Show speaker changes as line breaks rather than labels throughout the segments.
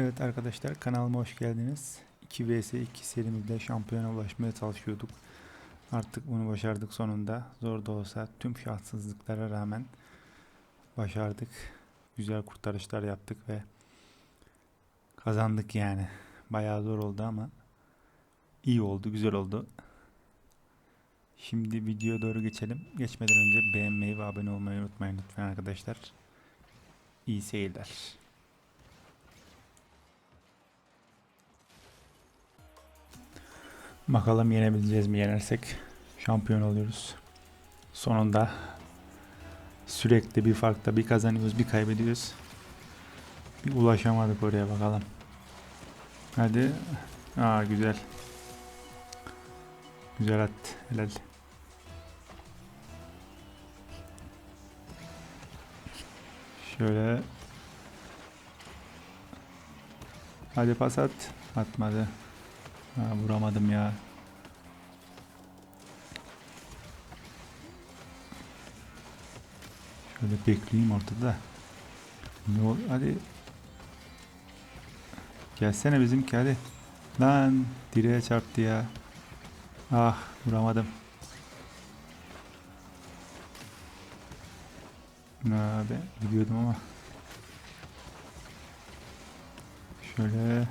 Evet arkadaşlar kanalıma hoş geldiniz. 2 vs 2 serimizde şampiyona ulaşmaya çalışıyorduk. Artık bunu başardık sonunda. Zor da olsa tüm şanssızlıklara rağmen başardık. Güzel kurtarışlar yaptık ve kazandık yani. Bayağı zor oldu ama iyi oldu, güzel oldu. Şimdi videoya doğru geçelim. Geçmeden önce beğenmeyi ve abone olmayı unutmayın lütfen arkadaşlar. İyi seyirler. Bakalım yenebileceğiz mi? Yenersek şampiyon oluyoruz. Sonunda sürekli bir farkta bir kazanıyoruz, bir kaybediyoruz. Bir ulaşamadık oraya bakalım. Hadi. Aa güzel. Güzel at. Helal. Şöyle. Hadi pas at. Atmadı. Ha, vuramadım ya. Şöyle bekleyeyim ortada. Ne ol hadi. Gelsene bizimki hadi. Lan direğe çarptı ya. Ah vuramadım. Ha, ben gidiyordum ama. Şöyle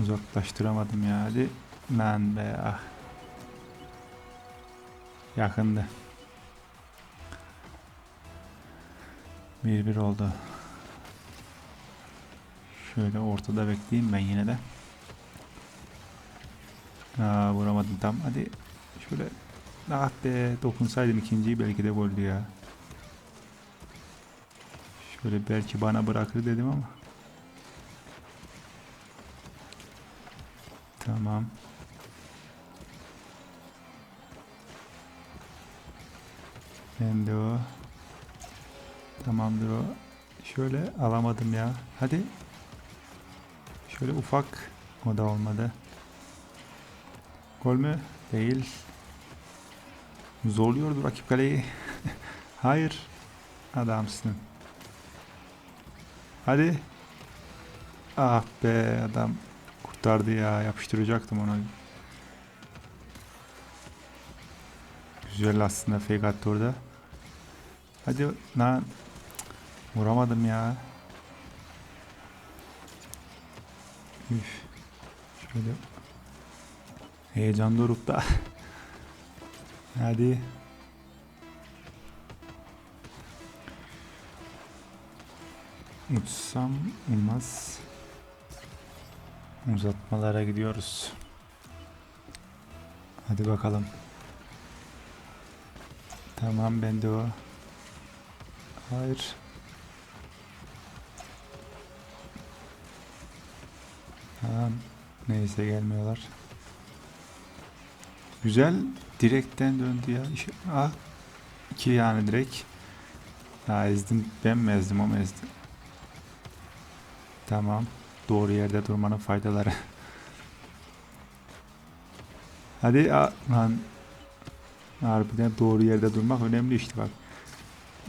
uzaklaştıramadım ya hadi. Lan be ah. Yakındı. Bir bir oldu. Şöyle ortada bekleyeyim ben yine de. Aa, vuramadım tam. Hadi şöyle ah be dokunsaydım ikinciyi belki de goldü ya. Şöyle belki bana bırakır dedim ama. Tamam. Ben de o. Tamamdır o. Şöyle alamadım ya. Hadi. Şöyle ufak. O da olmadı. Gol mü? Değil. Zorluyordu rakip kaleyi. Hayır. Adamsın. Hadi. Ah be adam kurtardı ya. Yapıştıracaktım ona. Güzel aslında fake attı orada. Hadi lan. Vuramadım ya. Üf. Şöyle. Heyecan dorukta. Hadi. Uçsam olmaz. Uzatmalara gidiyoruz. Hadi bakalım. Tamam ben de o. Hayır. Tamam. Neyse gelmiyorlar. Güzel. Direkten döndü ya. Ah. İki yani direkt. Ha ezdim. Ben mi ezdim o mu ezdi? Tamam. Doğru yerde durmanın faydaları. Hadi lan. Harbiden doğru yerde durmak önemli işte bak.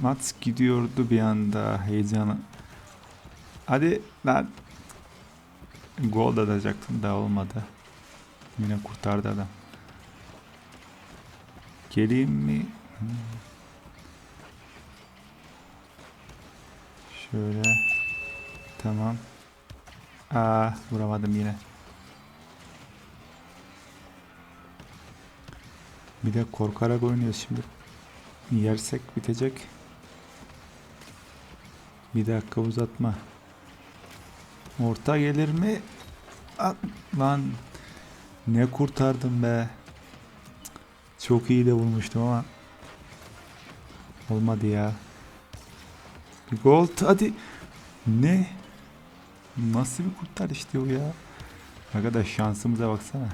Mats gidiyordu bir anda heyecanı. Hadi lan. Gol da atacaktım da olmadı. Yine kurtardı adam. Geleyim mi? Şöyle. Tamam. Aa vuramadım yine. Bir de korkarak oynuyoruz şimdi. Yersek bitecek. Bir dakika uzatma. Orta gelir mi? Aa, lan ne kurtardım be. Çok iyi de vurmuştum ama olmadı ya. Bir gol hadi. Ne? Nasıl bir kurtarıştı o ya? Arkadaş şansımıza baksana.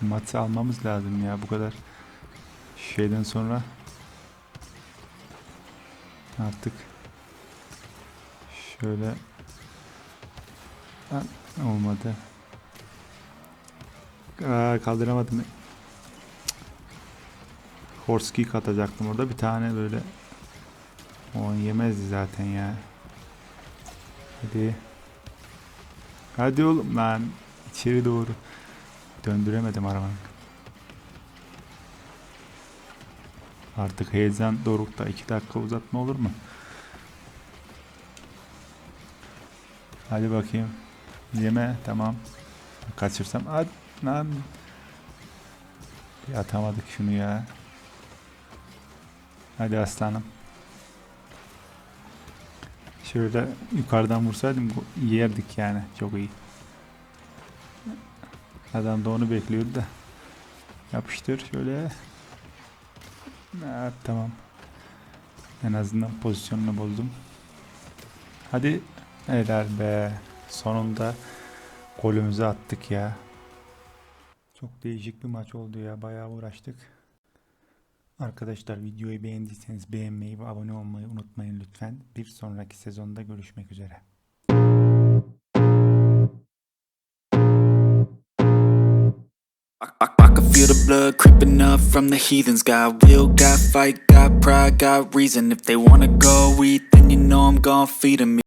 Maçı almamız lazım ya bu kadar şeyden sonra artık şöyle olmadı. Aa, kaldıramadım. Horse kick orada bir tane böyle o yemezdi zaten ya. Hadi. Hadi oğlum lan. İçeri doğru. Döndüremedim arabanı. Artık heyecan dorukta 2 dakika uzatma olur mu? Hadi bakayım. Yeme tamam. Kaçırsam hadi lan. Bir atamadık şunu ya. Hadi aslanım. Şöyle yukarıdan vursaydım yerdik yani. Çok iyi. Adam da onu bekliyordu da. Yapıştır şöyle. Ha, tamam. En azından pozisyonunu bozdum. Hadi. Helal be. Sonunda golümüzü attık ya. Çok değişik bir maç oldu ya. Bayağı uğraştık. Arkadaşlar videoyu beğendiyseniz beğenmeyi ve abone olmayı unutmayın lütfen. Bir sonraki sezonda görüşmek üzere.
I, I, I can feel the blood creeping up from the heathens. Got will, got fight, got pride, got reason. If they wanna go eat, then you know I'm gon' feed 'em.